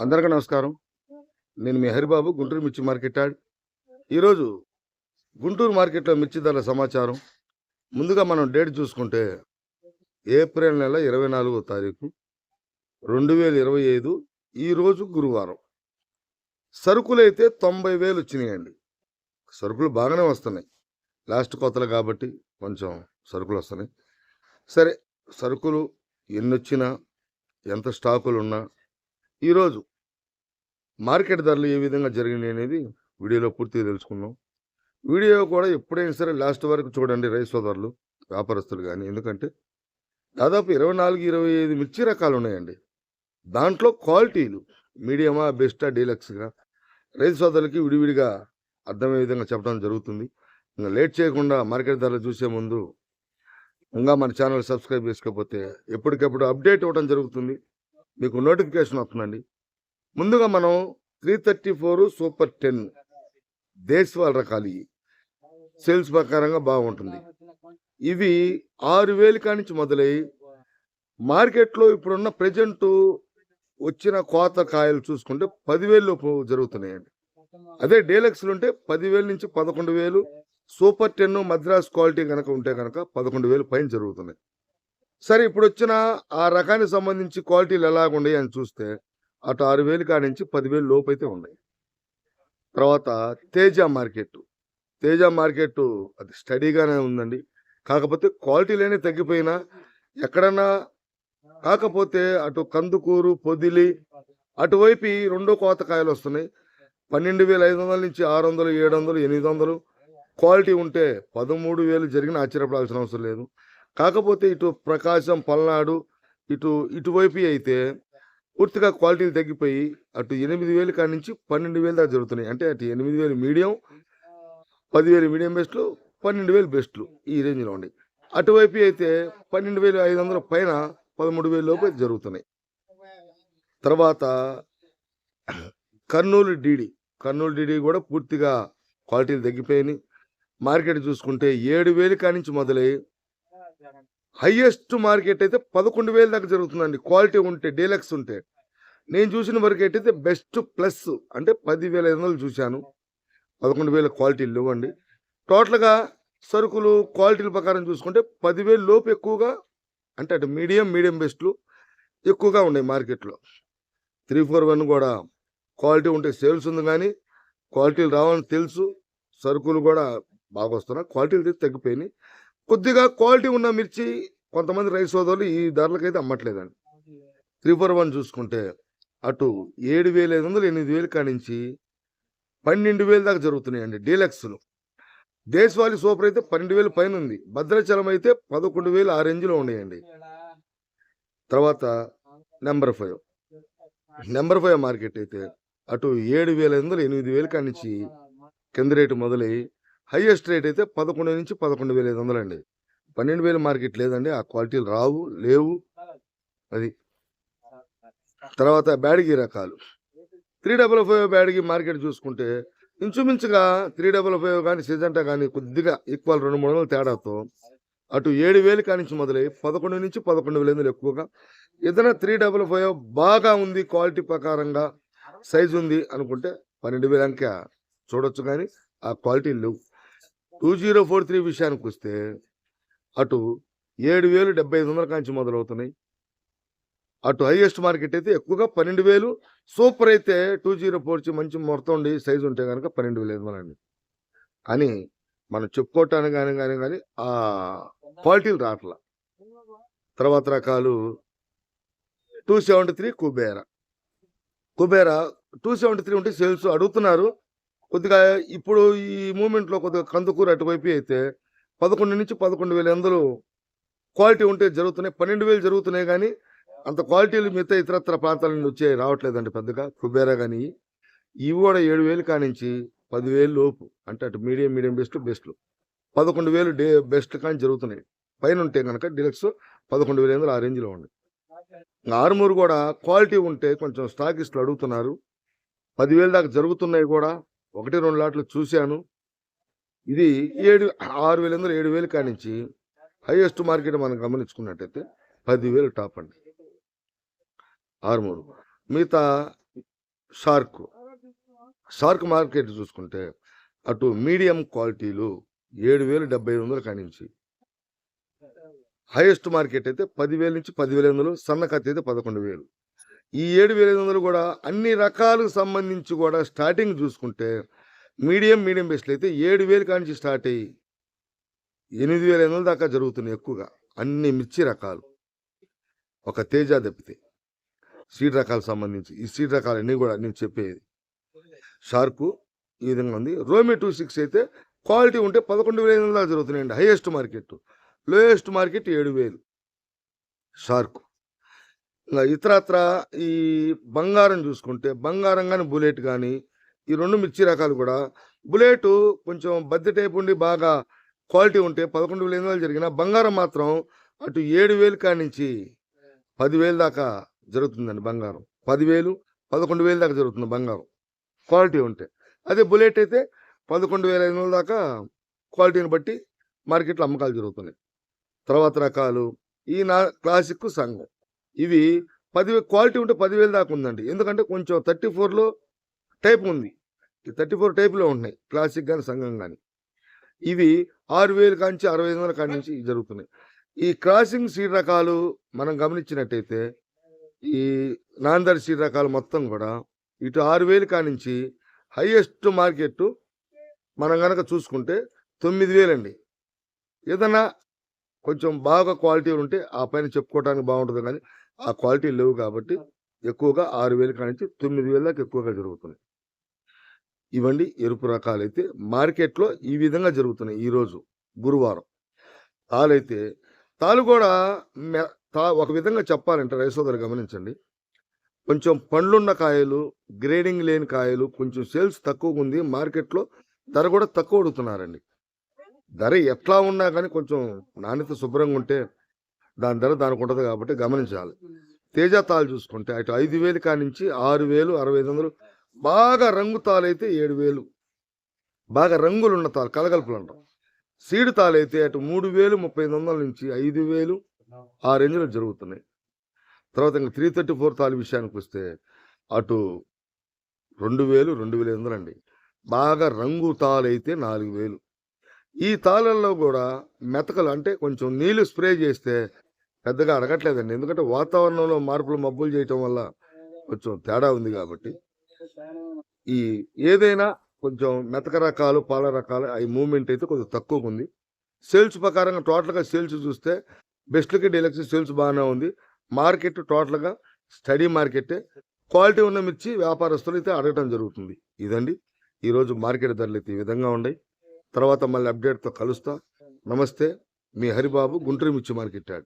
అందరికీ నమస్కారం. నేను మీ హరిబాబు గుంటూరు మిర్చి మార్కెట్ యాడ్. ఈరోజు గుంటూరు మార్కెట్లో మిర్చి ధరల సమాచారం. ముందుగా మనం డేట్ చూసుకుంటే ఏప్రిల్ నెల ఇరవై నాలుగో తారీఖు రెండు వేల ఇరవై ఐదు ఈరోజు గురువారం. సరుకులు అయితే తొంభై వేలు వచ్చినాయండి. సరుకులు బాగానే వస్తున్నాయి. లాస్ట్ కొత్తలు కాబట్టి కొంచెం సరుకులు వస్తున్నాయి. సరే సరుకులు ఎన్ని వచ్చినా ఎంత స్టాకులు ఉన్నా ఈరోజు మార్కెట్ ధరలు ఏ విధంగా జరిగినాయి అనేది వీడియోలో పూర్తిగా తెలుసుకున్నాం వీడియో కూడా ఎప్పుడైనా సరే లాస్ట్ వరకు చూడండి రైస్ సోదరులు వ్యాపారస్తులు కానీ ఎందుకంటే దాదాపు ఇరవై నాలుగు ఇరవై ఐదు మిర్చి రకాలు ఉన్నాయండి. దాంట్లో క్వాలిటీలు మీడియమా బెస్టా డీలక్స్గా? రైతు సోదరులకి విడివిడిగా అర్థమయ్యే విధంగా చెప్పడం జరుగుతుంది. ఇంకా లేట్ చేయకుండా మార్కెట్ ధరలు చూసే ముందు ఇంకా మన ఛానల్ సబ్స్క్రైబ్ చేసుకోకపోతే ఎప్పటికప్పుడు అప్డేట్ ఇవ్వడం జరుగుతుంది. మీకు నోటిఫికేషన్ వస్తుందండి. ముందుగా మనం three thirty four super ten దేశవాల్ రకాలు సేల్స్ ప్రకారంగా బాగుంటుంది. ఇవి ఆరు వేలు కానించి మొదలై మార్కెట్లో ఇప్పుడున్న ప్రజెంట్ వచ్చిన కోత కాయలు చూసుకుంటే పదివేలు లోపు జరుగుతున్నాయండి. అదే డీలక్స్లు ఉంటే పదివేల నుంచి పదకొండు వేలు సూపర్ టెన్ మద్రాస్ క్వాలిటీ కనుక ఉంటే కనుక పదకొండు వేలు పైన జరుగుతున్నాయి. సరే ఇప్పుడు వచ్చిన ఆ రకానికి సంబంధించి క్వాలిటీలు ఎలాగున్నాయి అని చూస్తే అటు ఆరు వేలు కాడి నుంచి పదివేలు లోపు అయితే ఉన్నాయి. తర్వాత తేజ మార్కెట్ తేజ మార్కెట్ అది స్టడీగానే ఉందండి. కాకపోతే క్వాలిటీలనే తగ్గిపోయినా ఎక్కడన్నా కాకపోతే అటు కందుకూరు పొదిలి అటువైపు రెండో కోత కాయలు వస్తున్నాయి. పన్నెండు వేల ఐదు వందల నుంచి ఆరు వందలు ఏడు వందలు ఎనిమిది వందలు. క్వాలిటీ ఉంటే పదమూడు వేలు జరిగిన ఆశ్చర్యపడాల్సిన అవసరం లేదు. కాకపోతే ఇటు ప్రకాశం పల్నాడు ఇటు ఇటువైపు అయితే పూర్తిగా క్వాలిటీలు తగ్గిపోయి అటు ఎనిమిది వేలు కాడి నుంచి పన్నెండు వేలు దాకా జరుగుతున్నాయి. అంటే అటు ఎనిమిది వేలు మీడియం పదివేలు మీడియం బెస్ట్లు పన్నెండు వేలు బెస్ట్లు ఈ రేంజ్లో ఉన్నాయి. అటువైపు అయితే పన్నెండు వేలు ఐదు వందల పైన పదమూడు వేల లోపు జరుగుతున్నాయి. తర్వాత కర్నూలు డీడీ కర్నూలు డీడీ కూడా పూర్తిగా క్వాలిటీలు తగ్గిపోయినాయి. మార్కెట్ చూసుకుంటే ఏడు వేలు కానించి మొదలై హైయెస్ట్ మార్కెట్ అయితే పదకొండు వేల దాకా జరుగుతుందండి. క్వాలిటీ ఉంటే డీలక్స్ ఉంటే. నేను చూసిన వరకు అయితే బెస్ట్ ప్లస్ అంటే పదివేల ఐదు వందలు చూశాను. పదకొండు వేల క్వాలిటీలు లేవండి. టోటల్గా సరుకులు క్వాలిటీల ప్రకారం చూసుకుంటే పదివేలు లోపు ఎక్కువగా అంటే అటు మీడియం మీడియం బెస్ట్లు ఎక్కువగా ఉన్నాయి మార్కెట్లో. త్రీ ఫోర్ వన్ కూడా క్వాలిటీ ఉంటే సేల్స్ ఉంది కానీ క్వాలిటీలు రావాలని తెలుసు. సరుకులు కూడా బాగా వస్తున్నాయి. క్వాలిటీలు అయితే తగ్గిపోయినాయి. కొద్దిగా క్వాలిటీ ఉన్న మిర్చి కొంతమంది రైతు సోదరులు ఈ ధరలకైతే అమ్మట్లేదండి. త్రీ ఫోర్ వన్ చూసుకుంటే అటు ఏడు వేల ఐదు వందలు ఎనిమిది వేలు కానించి పన్నెండు వేలు దాకా జరుగుతున్నాయండి డీలక్స్లు. దేశవాళీ సూపర్ అయితే పన్నెండు వేలు పైన ఉంది. భద్రాచలం అయితే పదకొండు వేలు ఆ రేంజ్లో ఉన్నాయండి. తర్వాత number five. Number five market అయితే అటు ఏడు వేల ఐదు వందలు ఎనిమిది వేలు కానించి కింద రేటు మొదలై హైయెస్ట్ రేట్ అయితే పదకొండు నుంచి పదకొండు వేల ఐదు వందలు అండి పన్నెండు వేల మార్కెట్ లేదండి. ఆ క్వాలిటీలు రావు లేవు. అది. తర్వాత బ్యాడిగి రకాలు. Three double five Byadgi market చూసుకుంటే ఇంచుమించుగా త్రీ డబల్ ఫైవ్ కానీ సిజంటా కానీ కొద్దిగా ఈక్వల్ రెండు మూడు వందల తేడాతో అటు ఏడు వేలు కానించి మొదలై పదకొండు నుంచి పదకొండు వేల ఎనిమిది ఎక్కువగా ఏదైనా త్రీ డబల్ ఫైవ్ బాగా ఉంది క్వాలిటీ ప్రకారంగా సైజు ఉంది అనుకుంటే పన్నెండు వేల అంక చూడొచ్చు కానీ ఆ క్వాలిటీ లేవు. టూ జీరో ఫోర్ త్రీ విషయానికి వస్తే అటు ఏడు వేలు డెబ్బై ఐదు వందల కాంచి మొదలవుతున్నాయి. అటు హైయెస్ట్ మార్కెట్ అయితే ఎక్కువగా పన్నెండు వేలు. సూపర్ అయితే టూ జీరో ఫోర్ మంచి మొత్తం ఉండి సైజు ఉంటే కనుక పన్నెండు వేలు ఐదు అండి కానీ మనం చెప్పుకోవటానికి కానీ కానీ కానీ ఆ క్వాలిటీలు రావట్లా తర్వాత రకాలు two seventy three Kubera. Kubera two seventy three ఉంటే సేల్స్ అడుగుతున్నారు. కొద్దిగా ఇప్పుడు ఈ మూమెంట్లో కొద్దిగా కందుకూరు అటువైపు అయితే పదకొండు నుంచి పదకొండు వేల ఎందులు క్వాలిటీ ఉంటే జరుగుతున్నాయి పన్నెండు వేలు జరుగుతున్నాయి కానీ అంత క్వాలిటీలు మిగతా ఇతరత్ర ప్రాంతాల నుండి వచ్చే రావట్లేదండి పెద్దగా. కుబేరా కానీ ఇవి కూడా ఏడు వేలు కానించి పదివేలు లోపు. అంటే అటు మీడియం మీడియం బెస్ట్ బెస్ట్లు. పదకొండు వేలు డే బెస్ట్ కానీ జరుగుతున్నాయి. పైన ఉంటే కనుక డిలక్స్ పదకొండు వేల ఎనిమిది ఆ రేంజ్లో ఉంది. ఆరుమూరు కూడా క్వాలిటీ ఉంటే కొంచెం స్టాకిస్టులు అడుగుతున్నారు. పదివేలు దాకా జరుగుతున్నాయి కూడా. ఒకటి రెండు లాట్లు చూశాను. ఇది ఏడు ఆరు వేల ఎనిమిది ఏడు వేలు కానించి హైయెస్ట్ మార్కెట్ మనం గమనించుకున్నట్టయితే పదివేలు టాప్ అండి. ఆరుమూరు మిగతా షార్క్. షార్క్ మార్కెట్ చూసుకుంటే అటు మీడియం క్వాలిటీలు ఏడు వేలు డెబ్బై ఐదు వందలు కానించి హైయెస్ట్ మార్కెట్ అయితే పదివేల నుంచి పదివేల వందలు సన్నకత్తి అయితే పదకొండు వేలు. ఈ ఏడు వేల ఐదు వందలు కూడా అన్ని రకాలకు సంబంధించి కూడా స్టార్టింగ్ చూసుకుంటే మీడియం మీడియం బెస్ట్లు అయితే ఏడు వేలు కానించి స్టార్ట్ అయ్యి ఎనిమిది వేల ఐదు వందల దాకా జరుగుతున్నాయి ఎక్కువగా. అన్ని మిర్చి రకాలు. ఒక తేజ తప్పితే సీడ్ రకాలకు సంబంధించి. ఈ సీడ్ రకాలన్నీ కూడా నేను చెప్పేది. షార్కు ఈ విధంగా ఉంది. రోమి టూ సిక్స్ అయితే క్వాలిటీ ఉంటే పదకొండు వేల ఐదు వందల జరుగుతున్నాయండి. హైయెస్ట్ మార్కెట్ లోయెస్ట్ మార్కెట్ ఏడు వేలు. షార్క్. ఇతరత్ర ఈ బంగారం చూసుకుంటే బంగారం కానీ బుల్లెట్ కానీ ఈ రెండు మిర్చి రకాలు కూడా బుల్లెట్ కొంచెం బద్దె టైప్ ఉండి బాగా క్వాలిటీ ఉంటే పదకొండు వేల ఎనిమిది జరిగిన బంగారం మాత్రం అటు ఏడు వేలు కాడి నుంచి పదివేలు దాకా జరుగుతుందండి బంగారం. పదివేలు పదకొండు వేలు దాకా జరుగుతుంది బంగారం. క్వాలిటీ ఉంటే. అదే బుల్లెట్ అయితే పదకొండు వేల ఐదు వందల దాకా క్వాలిటీని బట్టి మార్కెట్లో అమ్మకాలు జరుగుతున్నాయి. తర్వాత రకాలు ఈ నా క్లాసిక్ సంఘం. ఇవి పది క్వాలిటీ ఉంటే పదివేలు దాకా ఉందండి. ఎందుకంటే కొంచెం థర్టీ ఫోర్లో టైప్ ఉంది. ఈ థర్టీ ఫోర్ టైప్లో ఉన్నాయి క్లాసిక్ కానీ సంఘం కానీ ఇవి ఆరు వేలు కాంచి అరవై ఐదు వందల కాడి నుంచి జరుగుతున్నాయి. ఈ క్రాసింగ్ సీడ్ రకాలు మనం గమనించినట్టయితే ఈ నాందర్ సీడ్ రకాలు మొత్తం కూడా ఇటు ఆరు వేలు కానించి హైయెస్ట్ మార్కెట్ మనం కనుక చూసుకుంటే తొమ్మిది వేలండి. ఏదన్నా కొంచెం బాగా క్వాలిటీ ఉంటే ఆ పైన చెప్పుకోవడానికి బాగుంటుంది కానీ ఆ క్వాలిటీ లేవు కాబట్టి ఎక్కువగా ఆరు వేలు కానించి తొమ్మిది వేల దాకా ఎక్కువగా జరుగుతున్నాయి. ఇవండి ఎరుపు రకాలైతే మార్కెట్లో ఈ విధంగా జరుగుతున్నాయి ఈరోజు గురువారం. తాలైతే తాలు కూడా తా ఒక విధంగా చెప్పాలంటే రైసోదరు గమనించండి. కొంచెం పండ్లున్న కాయలు గ్రేడింగ్ లేని కాయలు కొంచెం సేల్స్ తక్కువగా ఉంది మార్కెట్లో ధర కూడా తక్కువ అడుగుతున్నారండి. ధర ఎట్లా ఉన్నా కానీ కొంచెం నాణ్యత శుభ్రంగా ఉంటే దాని ధర దానికి ఉంటుంది కాబట్టి గమనించాలి. తేజ తాలు చూసుకుంటే అటు ఐదు వేలు కానించి ఆరు వేలు అరవై ఐదు వందలు బాగా రంగు తాలైతే ఏడు వేలు. బాగా రంగులు ఉన్న తాలు కలగలుపులు అంటాం. సీడు తాలైతే అటు మూడు వేలు ముప్పై ఐదు వందల నుంచి ఐదు వేలు ఆ రేంజ్లో జరుగుతున్నాయి. తర్వాత ఇంకా త్రీ థర్టీ ఫోర్ తాలు విషయానికి వస్తే అటు రెండు వేలు రెండు వేల ఐదు వందలు అండి బాగా రంగు తాలైతే నాలుగు వేలు. ఈ తాళల్లో కూడా మెతకలు అంటే కొంచెం నీళ్ళు స్ప్రే చేస్తే పెద్దగా అడగట్లేదండి ఎందుకంటే వాతావరణంలో మార్పులు మబ్బులు చేయటం వల్ల కొంచెం తేడా ఉంది కాబట్టి. ఈ ఏదైనా కొంచెం మెతక రకాలు పాల రకాలు అవి మూమెంట్ అయితే కొంచెం తక్కువగా ఉంది. సేల్స్ ప్రకారంగా టోటల్గా సేల్స్ చూస్తే బెస్ట్కి డీలక్స్ సేల్స్ బాగానే ఉంది. మార్కెట్ టోటల్గా స్టడీ మార్కెటే. క్వాలిటీ ఉన్న మిర్చి వ్యాపారస్తులు అయితే అడగటం జరుగుతుంది. ఇదండి. ఈరోజు మార్కెట్ ధరలు అయితే ఈ విధంగా ఉన్నాయి. తర్వాత మళ్ళీ అప్డేట్తో కలుస్తా. నమస్తే. మీ హరిబాబు గుంటూరు మిర్చి మార్కెట్ యాడ్.